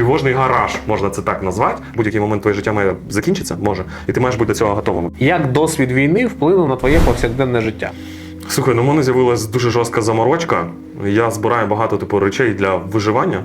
тривожний гараж, можна це так назвати. Будь-який момент твоє життя має закінчитися, може, і ти маєш бути до цього готовим. Як досвід війни вплинув на твоє повсякденне життя? Слухай, ну в мене з'явилась дуже жорстка заморочка. Я збираю багато типу речей для виживання.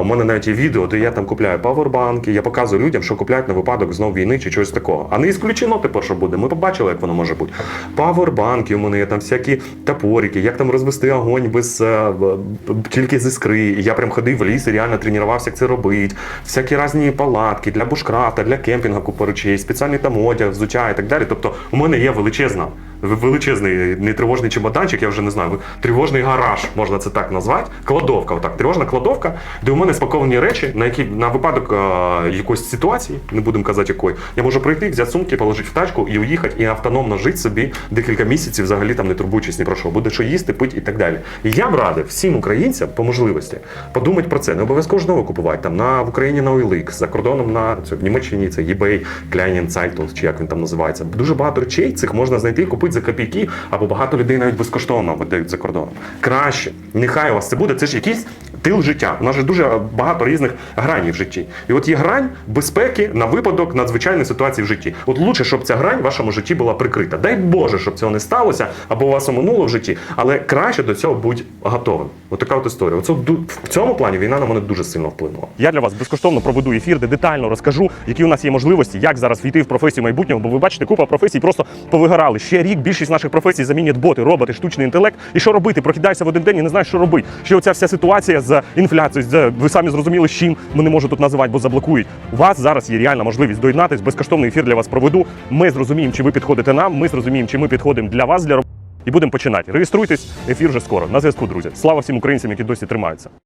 у мене навіть є відео, де я там купляю павербанки, я показую людям, що купляють на випадок знов війни чи чогось такого. А не ісключено тепер, що буде. Ми побачили, як воно може бути. Павербанки у мене є там всякі топорики, як там розвести огонь без е, тільки з іскри. Я прям ходив в ліс і реально тренувався, як це робити. Всякі різні палатки для бушкрафта, для кемпінгу купа речей, спеціальний там одяг, взуття і так далі. Тобто у мене є величезна. Величезний не тривожний чемоданчик, я вже не знаю, тривожний гараж, можна це так назвати. Кладовка, отак, тривожна кладовка, де у мене спаковані речі, на які на випадок е, якоїсь ситуації, не будемо казати якої, я можу прийти, взяти сумки, положити в тачку і уїхати, і автономно жити собі декілька місяців, взагалі там не турбуючись ні про що, буде що їсти, пити і так далі. І я б радив всім українцям по можливості подумати про це. Не обов'язково ж нове купувати там на в Україні на OLX, за кордоном на це в Німеччині це eBay, Kleinen Zeitung, чи як він там називається. Дуже багато речей цих можна знайти і купити за копійки, або багато людей навіть безкоштовно видають за кордоном. Краще, нехай у вас це буде. Це ж якийсь тил життя. У нас же дуже багато різних граней в житті. І от є грань безпеки на випадок надзвичайної ситуації в житті. От лучше, щоб ця грань в вашому житті була прикрита. Дай Боже, щоб цього не сталося, або у вас оминуло в житті, але краще до цього будь готовим. От така от історія. Оце в цьому плані війна на мене дуже сильно вплинула. Я для вас безкоштовно проведу ефір, де детально розкажу, які у нас є можливості, як зараз війти в професію майбутнього. Бо ви бачите, купа професій просто повигорали. Ще рік більшість наших професій замінять боти, роботи, штучний інтелект. І що робити? Прокидаєшся в один день і не знаєш, що робити. Ще оця вся ситуація з інфляцією, за ви самі зрозуміли, чим ми не можу тут називати, бо заблокують. У вас зараз є реальна можливість доєднатись. Безкоштовний ефір для вас проведу. Ми зрозуміємо, чи ви підходите нам. Ми зрозуміємо, чи ми підходимо для вас для роботи. І будемо починати. Реєструйтесь, ефір вже скоро. На зв'язку, друзі. Слава всім українцям, які досі тримаються.